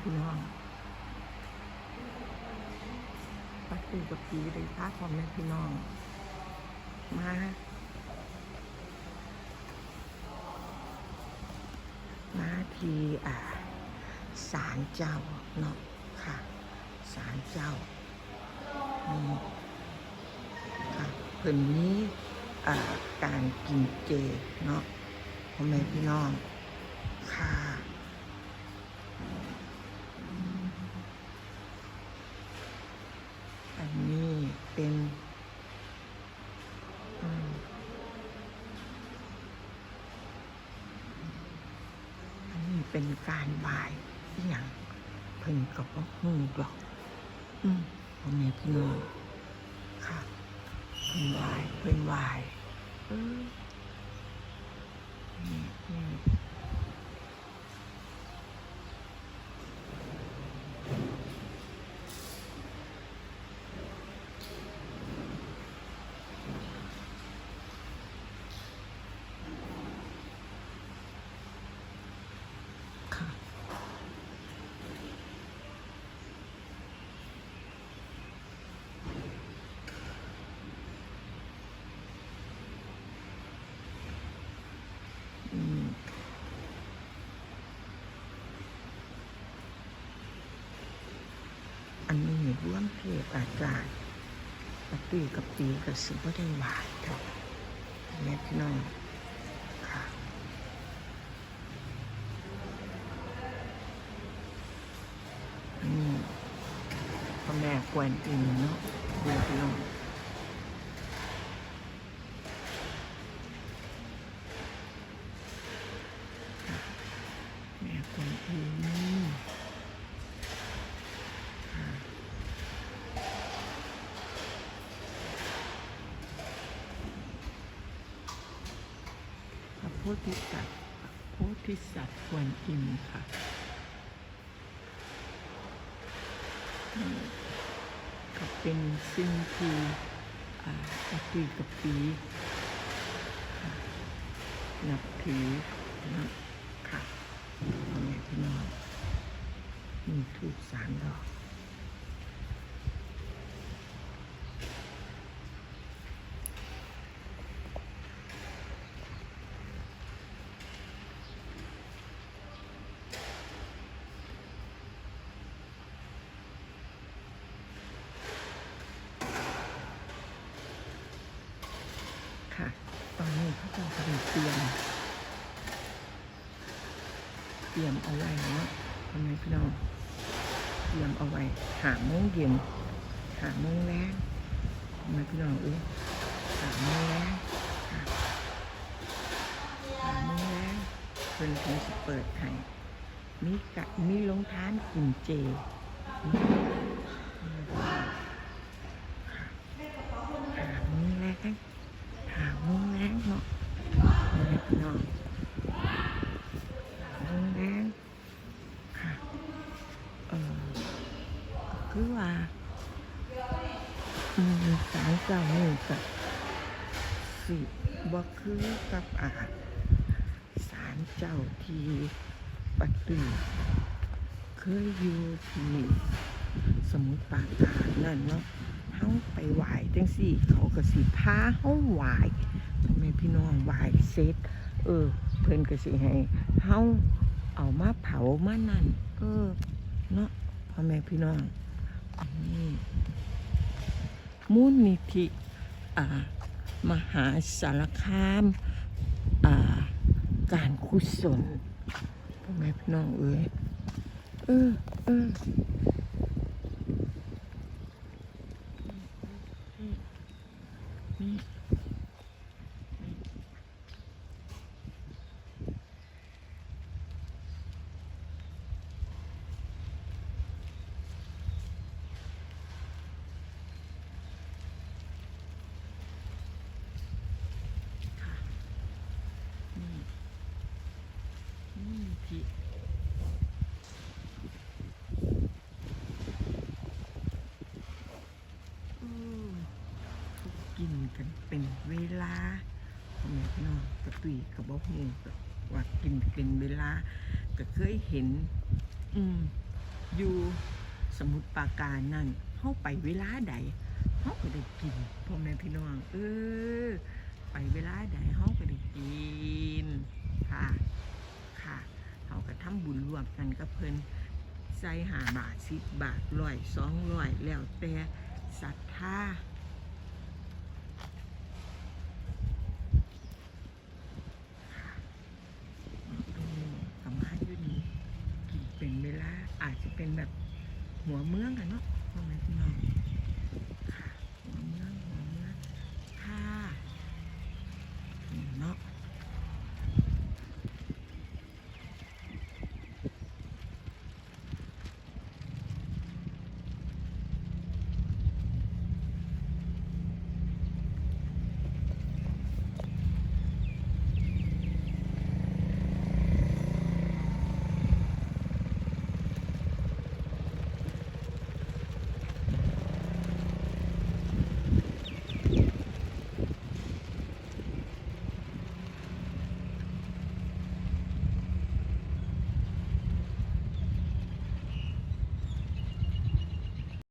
พี่น้องปัดตูกับปีเลยพาพ่อแม่พี่น้อง มามาที่อ่าศาลเจ้าเนาะค่ะศาลเจ้าอืมค่ะเพิ่นนี้อ่าการกินเจเนาะพ่อแม่พี่น้อง ค่ะ อันนี้ เป็นอันนี้เป็นการบายอย่างเพิ่นกับว่าหูดอก อืมพ่อแม่พี่น้องค่ะเพิ่นวายเพิ่นวาย อืมนี่นี่ค่ะ อืม อันนี้ร่วมเพศอาจารย์ปตีกับปีกับสิบ่ได้หวายค่ะแม่พี่น้องค่ะนี่พ่อแม่กวนอินเนาะแม่พี่น้อง แม่คนอื่นค่ะพระโพ ธิสัตว์โพธิสัตว์ควรกินค่ะก็เป็นสิ่งที่อ่าปฏิกับปีนับถือนะค่ะพ่อแม่พี่น้องมีทูบสามดอก ค่ะ ตอนนี้เขาจะกำลัง เตรียม เตรียมเอาไว้เนาะทำไมพี่น้อง เตรียมเอาไว้หาโมงเย็นหาโมงแรงทำไมพี่น้องเอ้ยหาโมงแรงหาโมงแรงเพิ่นถึงจะเปิดให้มีกะมีลงทานกินเจค่ะหาโมงแรงหาโมงแรงเนาะทำไมพี่น้อง โรงแรมค่ะเออ คือว่าสารเจ้านี่กับสิบ่คือกับอาสารเจ้าที่ปฏิเคยอยู่ที่สมุทรปราการนั่นเนาะเฮาไปไหว้จังสี่ เขาก็สิพาเฮาไหว้แม่พี่น้องไหว้เสร็จเออ เพิ่นก็สิให้เฮาเอามาเผามานั่น เออ เนาะพ่อแม่พี่น้อง มูลนิธิมหาสารคามาการคุศลพ่อแม่พี่น้องเอ้ยเออเออนี่ ค่ะนี่ นี่กินกันเป็นเวลาพ่อแม่พี่น้องกระตุยกระบอกหูว่ากินเป็นเวลาก็เคยเห็น อืมอยู่สมุทรปราการนั่นเฮาไปเวลาใดเฮาก็ได้กินพ่อแม่พี่น้องเออไปเวลาใดเฮาก็ได้กินค่ะ เฮาก็ทำบุญรวมกันกับเพิ่นใส่หาบาทสิบบาทร้อยสองร้อยแล้วแต่ศรัทธาค่ะอืมกำมาอยู่นี่กินเป็นเวลาอาจจะเป็นแบบหัวเมืองกันเนาะพ่อแม่พี่น้อง